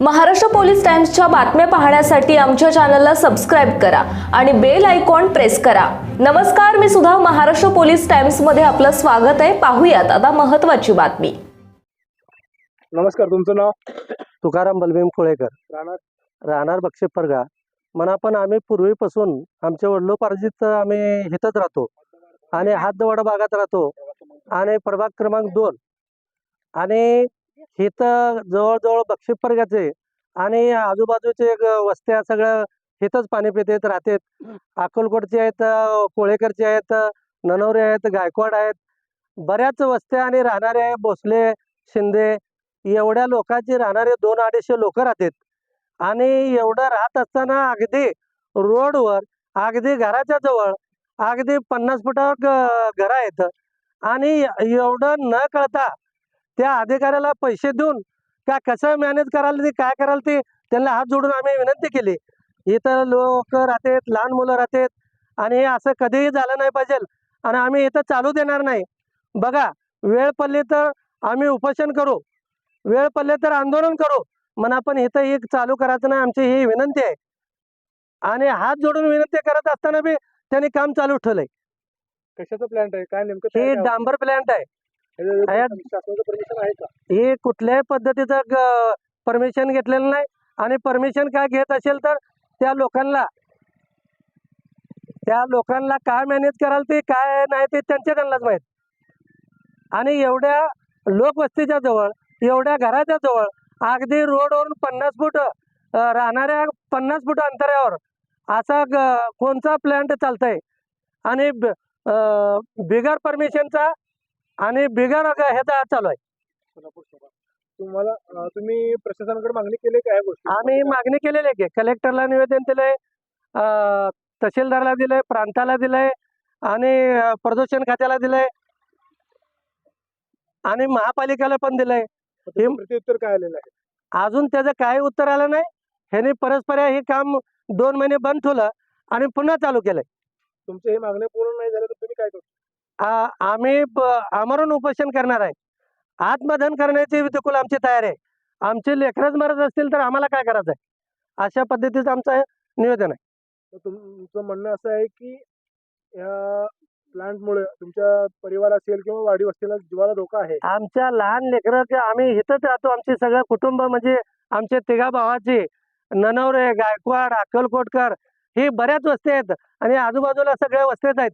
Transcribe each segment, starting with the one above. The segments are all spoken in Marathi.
महाराष्ट्र पोलीस टाइम्सच्या बातम्या पाहण्यासाठी आमच्या चॅनलला सबस्क्राईब करा आणि बेल आयकॉन प्रेस करा. नमस्कार मी सुद्धा महाराष्ट्र पोलीस टाइम्समध्ये आपलं स्वागत आहे. पाहूयात आता महत्वाची बातमी. नमस्कार तुमचं नाव? तुकाराम बलभीम कोळेकर. राहणार? राहणार बक्षेपरगा म्हणा पण आम्ही पूर्वीपासून आमच्या वडिलोपार्जित आम्ही इथंच राहतो. आणि हातदवाडा भागात राहतो. आणि प्रभाग क्रमांक दोन. आणि इथं जवळजवळ बक्षेपरगाचे आणि आजूबाजूचे वस्त्या सगळं इथंच पाणी पितेत राहतात. अक्कलकोटचे आहेत कोळेकरचे आहेत ननवरे आहेत गायकवाड आहेत. बऱ्याच वस्त्या आणि राहणारे भोसले शिंदे. एवढ्या लोकांची राहणारे दोन अडीचशे लोक राहतात. आणि एवढं राहत असताना अगदी रोडवर अगदी घराच्या जवळ अगदी पन्नास फुटावर घरं आहेत. आणि एवढं न कळता त्या अधिकाऱ्याला पैसे देऊन का कसं मॅनेज कराल ते काय कराल ते त्यांना हात जोडून आम्ही विनंती केली. इथं लोक राहतात लहान मुलं राहतात आणि हे असं कधीही झालं नाही पाहिजे आणि आम्ही इथं चालू देणार नाही. बघा वेळ पडली तर आम्ही उपोषण करू. वेळ पडले तर आंदोलन करू. म्हणा पण इथं एक चालू करायचं नाही आमची ही विनंती आहे. आणि हात जोडून विनंती करत असताना बी त्यांनी काम चालू ठेवलंय. कशाचं प्लॅन आहे? काय नेमकं हे? डांबर ह्याच्यावर आहे- शासनाचं परमिशन आहे का? हे कुठल्याही पद्धतीचं परमिशन घेतलेलं नाही. आणि परमिशन काय घेत असेल तर त्या लोकांना त्या लोकांना काय मॅनेज कराल ते काय नाही ते त्यांच्या त्यांनाच माहीत. आणि एवढ्या लोकवस्तीच्या जवळ एवढ्या घराच्या जवळ अगदी रोडवरून पन्नास फूट राहणाऱ्या पन्नास फूट अंतरावर असा कोणचा प्लॅन्ट चालतंय? आणि बिगर परमिशनचा आणि बिगर ह्याचा चालू आहे. सोलापूर शहरात. तुम्हाला अं, तुम्ही प्रशासनाकडे मागणी केली काय गोष्टी आम्ही मागणी केलेली आहे की कलेक्टरला निवेदन दिलंय अं, तहसीलदारला दिलंय प्रांताला दिलंय आणि अं, प्रदूषण खात्याला दिलंय आणि महापालिकेला पण दिलंय. त्याचं प्रत्युत्तर काय आलेलं आहे? अजून त्याचं काही उत्तर आलं नाही. ह्याने परस्पर हे काम दोन महिने बंद ठेवलं आणि पुन्हा चालू केलंय. तुमचे हे मागणी पूर्ण नाही झालं तर तुम्ही काय करता? आ- आम्ही आमरण उपोषण करणार आहे. आत्मदहन करण्याची बिलकुल आमची तयारी आहे. आमचे लेकरच मरत असतील तर आम्हाला काय करायचं आहे? अशा पद्धतीचं आमचं निवेदन आहे. तुमचं म्हणणं असं आहे की या प्लांटमुळे तुमच्या परिवार असेल किंवा वाडी वस्तीला जीवाला धोका आहे. आमच्या लहान लेकराचे आम्ही इथंच राहतो आमचे सगळं कुटुंब म्हणजे आमचे तिघा भावाचे ननवरे गायकवाड अक्कलकोटकर ही बऱ्याच वस्ती आहेत. आणि आजूबाजूला सगळ्या वस्त्यात आहेत.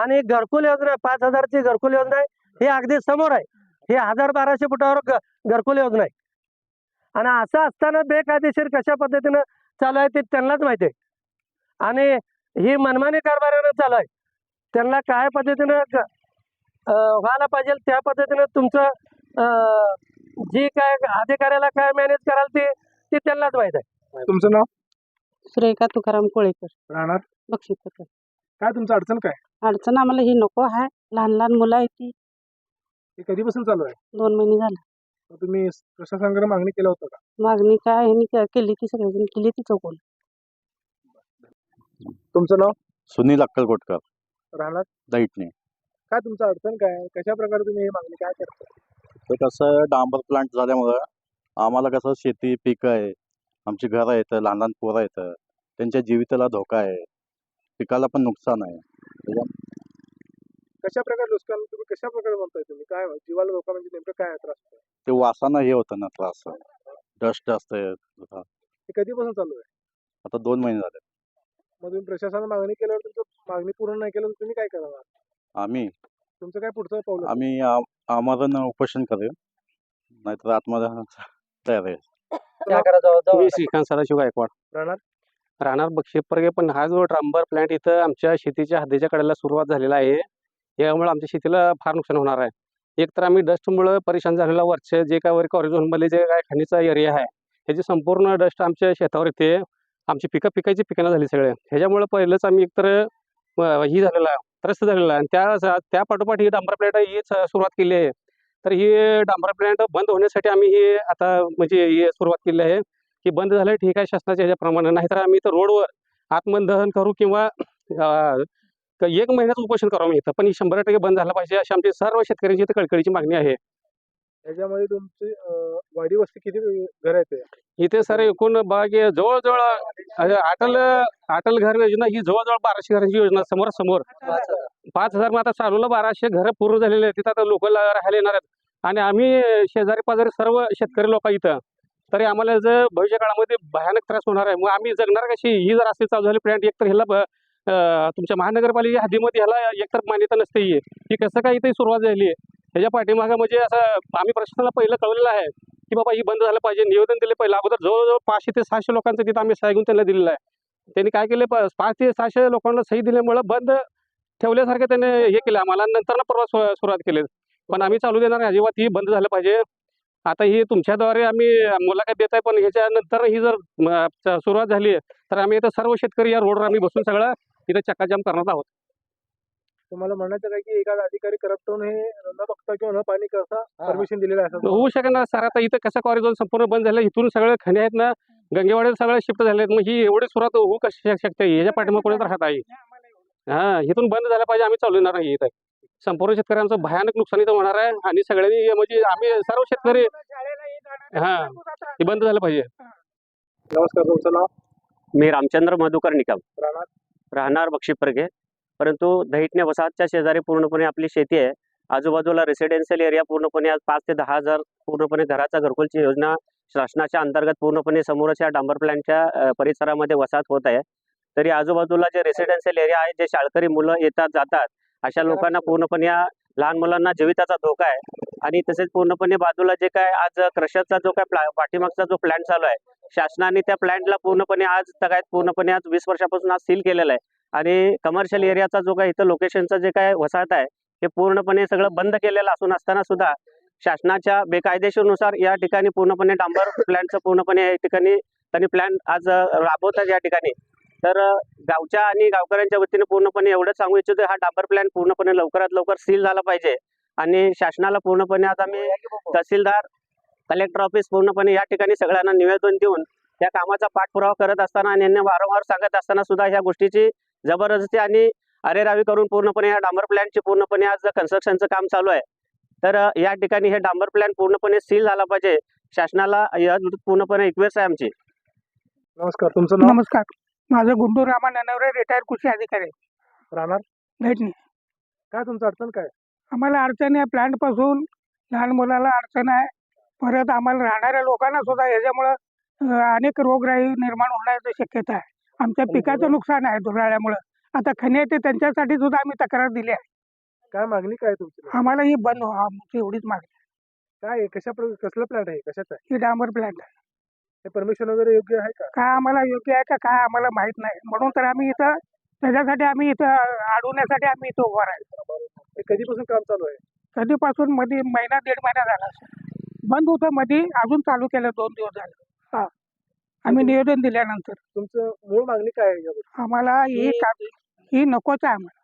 आणि घरकुल योजना पाच हजारची घरकुल योजना आहे. ही अगदी समोर आहे. ही हजार बाराशे फुटावर घरकुल योजना आहे. आणि असं असताना बेकायदेशीर कशा पद्धतीनं चालू आहे ते त्यांनाच माहिती आहे. आणि ही मनमानी कारभारानं चालू आहे. त्यांना काय पद्धतीनं व्हायला पाहिजे त्या पद्धतीनं तुमचं अं, जी काय अधिकाऱ्याला काय मॅनेज कराल ते ते त्यांनाच माहीत आहे. तुमचं नाव? सुरेखा तुकाराम कोळेकर. राहणार? बक्षीस काय तुमचं अडचण काय? अडचण आम्हाला ही नको आहे. लहान लहान मुलं आहेत ती. हे कधीपासून चालू आहे? दोन महिने झाले. मग तुम्ही प्रशासनाकडे मागणी केलं होतं का? मागणी काय ह्यांनी के- केली ती सगळेजण केली ती चौकून. तुमचं नाव? सुनील अक्कलकोटकर. राहणार? दैटणे काय तुमचं अडचण काय? आहे? कशा प्रकारे तुम्ही ही मागणी काय करता? तर कसं डांबर प्लांट झाल्यामुळं आम्हाला कसं शेती पिकं आहे. आमची घरं आहेत लहान लहान पोरं आहेत. त्यांच्या जीविताला धोका आहे. पिकाला पण नुकसान आहे. कशा प्रकारे नुकसान तुम्ही कशा प्रकारे म्हणताय तुम्ही? काय जीवाला धोका म्हणजे नेमकं काय त्रास? ते वासानं हे होतं ना त्रास. डस्ट असते आता हे कधीपासून चालू आहे? दोन महिने झाले. मग तुम्ही प्रशासनाला मागणी केल्यावर तुमचं मागणी पूर्ण नाही केलं तर तुम्ही काय करणार? आम्ही. तुमचं काय पुढचं पाऊल असेल? आम्ही आ- आमरण उपोषण करेल. नाहीतर आत्मदहनाचा तयार आहे. मी श्रीकांत सदाशिव गायकवाड. राहणार राहणार बक्षेपरगे पण हा जो डांबर प्लांट इथं आमच्या शेतीच्या हद्दीच्या कडेला सुरुवात झालेला आहे यामुळे आमच्या शेतीला फार नुकसान होणार आहे. एक तर आम्ही डस्टमुळं परेशान झालेला वरचे जे काय वर कॉरिझोनमध्ये जे काय खाणीचा एरिया आहे ह्याची संपूर्ण डस्ट आमच्या शेतावर येते आमची पिकं पिकायची पिकांना झाली सगळे. ह्याच्यामुळे पहिलंच आम्ही एकतर ही झालेला आहे त्रस्त झालेला आहे. आणि त्या त्या पाठोपाठ ही डांबर प्लांट हीच सुरुवात केली आहे. तर ही डांबर प्लांट बंद होण्यासाठी आम्ही ही आता म्हणजे ही सुरुवात केली आहे. की बंद झालं ठीक आहे शासनाच्या ह्याच्याप्रमाणे. नाहीतर आम्ही इथं रोडवर आत्मदहन करू किंवा एक महिन्याचं उपोषण करू आम्ही इथं. पण ही शंभर टक्के बंद झालं पाहिजे. अशी आमची सर्व शेतकऱ्यांची इथं कळकळीची मागणी आहे. याच्यामध्ये तुमची वाडी वस्ती किती घर आहेत? इथे सर एकूण की जवळजवळ अटल अटल घर योजना ही जवळजवळ बाराशे घरांची योजना समोरासमोर पाच हजार मग आता चालूला बाराशे घरं पूर्ण झालेली आहेत. तिथं आता लोक राहायला येणार आहेत. आणि आम्ही शेजारी पाजारी सर्व शेतकरी लोक इथं. तरी आम्हाला जर भविष्य काळामध्ये भयानक त्रास होणार आहे. मग आम्ही जगणार कशी? ही जर असे चालू झाली प्लॅन्ट एकतर ह्याला ब- तुमच्या महानगरपालिका हद्दीमध्ये ह्याला एकतर मान्यता नसते ही ही कसं काय इथे सुरुवात झाली आहे? ह्याच्या पाठीमागं म्हणजे असं आम्ही प्रशासनाला पहिलं कळवलेलं आहे की बाबा ही बंद झालं पाहिजे. निवेदन दिले पहिलं. अगोदर जवळजवळ पाचशे ते सहाशे लोकांचं तिथं आम्ही सह्या घेऊन त्यांना दिलेलं आहे. त्यांनी काय केले? प- पाच ते सहाशे लोकांना सही दिल्यामुळं बंद ठेवल्यासारखं त्याने हे केलं आम्हाला. नंतर प्रवास सु- सुरुवात केली. पण आम्ही चालू देणार अजिबात ही बंद झालं पाहिजे. आता ही तुमच्याद्वारे आम्ही मुलाखत देत आहे पण ह्याच्यानंतर ही जर सुरुवात झाली तर आम्ही इथं सर्व शेतकरी या रोडवर आम्ही बसून सगळं इथं चक्काजाम करणार आहोत. तुम्हाला म्हणायचं काय की एखादा अधिकारी करप्ट होऊन हे न बघता किंवा न पाणी करता परमिशन दिलेलं आहे होऊ शकणार सर आता इथं कसं कॉरिडॉर संपूर्ण बंद झालं इथून सगळे खणे आहेत ना गंगेवाडीला सगळे शिफ्ट झाले आहेत मग ही एवढी सुरुवात होऊ कशी शक- शकते? ह्याच्या पाठीमागे कोणी राहत आहे. हा इथून बंद झालं पाहिजे आम्ही चालू येणार नाही इथं. संपूर्ण शेतकऱ्यांचं भयानक नुकसान इथं होणार आहे. आणि सगळ्यांनी म्हणजे आम्ही सर्व शेतकरी हा हे बंद झालं पाहिजे. नमस्कार तुमचं नाव? मी रामचंद्र मधुकर निकम. राहणार? बक्षीपर्गे परंतु दहिटणे वसाहतच्या शेजारी पूर्णपणे आपली शेती आहे. आजूबाजूला रेसिडेन्शियल एरिया पूर्णपणे आज पाच ते दहा हजार पूर्णपणे घराचा घरकुलची योजना शासनाच्या अंतर्गत पूर्णपणे समोरच्या डांबर प्लॅनच्या परिसरामध्ये वसाहत होत आहे. तरी आजूबाजूला जे रेसिडेन्शियल एरिया आहे जे शाळकरी मुलं येतात जातात अशा लोकांना पूर्णपणे या लहान मुलांना जीविताचा धोका आहे. आणि तसेच पूर्णपणे बाजूला जे काय आज क्रशरचा जो काय प्ला पाठीमागचा जो प्लॅन चालू आहे शासनाने त्या प्लॅन्टला पूर्णपणे आज तगायत पूर्णपणे आज वीस वर्षापासून आज सील केलेलं आहे. आणि कमर्शियल एरियाचा जो काय इथं लोकेशनचा जे काय वसाहत आहे हे पूर्णपणे सगळं बंद केलेलं असून असताना सुद्धा शासनाच्या बेकायदेशीरनुसार या ठिकाणी पूर्णपणे डांबर प्लॅन्टचं पूर्णपणे या ठिकाणी त्यांनी प्लॅन आज राबवतात या ठिकाणी. तर गावच्या आणि गावकऱ्यांच्या वतीने पूर्णपणे एवढंच सांगू इच्छितो हा डांबर प्लॅन पूर्णपणे लवकरात लवकर सील झाला पाहिजे. आणि शासनाला पूर्णपणे आज आम्ही तहसीलदार कलेक्टर ऑफिस पूर्णपणे या ठिकाणी सगळ्यांना निवेदन देऊन त्या कामाचा पाठपुरावा करत असताना आणि यांना वारंवार सांगत असताना सुद्धा ह्या गोष्टीची जबरदस्ती आणि अरेरावी करून पूर्णपणे या डांबर प्लॅनचे पूर्णपणे आज कन्स्ट्रक्शनचं काम चालू आहे. तर या ठिकाणी हे डांबर प्लॅन पूर्णपणे सील झाला पाहिजे. शासनाला या पूर्णपणे रिक्वेस्ट आहे आमची. नमस्कार तुमचं नमस्कार. माझं गुंडू रामा ननवरे रिटायर्ड कृषी अधिकारी राहणार? भेटणे. काय तुमचं अडचण काय? आम्हाला अडचण आहे प्लांटपासून लहान मुलाला अडचण आहे. परत आम्हाला राहणाऱ्या लोकांना सुद्धा याच्यामुळं अनेक रोगराई निर्माण होण्याची शक्यता आहे. आमच्या पिकाचं नुकसान आहे दुराळ्यामुळं आता खने येते त्यांच्यासाठी सुद्धा आम्ही तक्रार दिली आहे. काय मागणी काय तुमची? आम्हाला ही बंद व्हावं आमची एवढीच मागणी काय आहे? कशा प्र- कसलं प्लॅट आहे? कशाचं आहे? ही डांबर प्लांट आहे. हे परमिशन वगैरे योग्य आहे का? काय आम्हाला योग्य आहे का? काय आम्हाला माहीत नाही. म्हणून तर आम्ही इथं त्याच्यासाठी आम्ही इथं अडवण्यासाठी आम्ही इथं उभं राहिलो. हे कधीपासून काम चालू आहे? कधीपासून? मध्ये महिना दीड महिना झाला. असेल बंद होतं मध्ये अजून चालू केलं दोन दिवस झाले. हा. आम्ही निवेदन दिल्यानंतर. तुमचं मूळ मागणी काय आहे? आम्हाला ही काम ही नकोच आहे आम्हाला.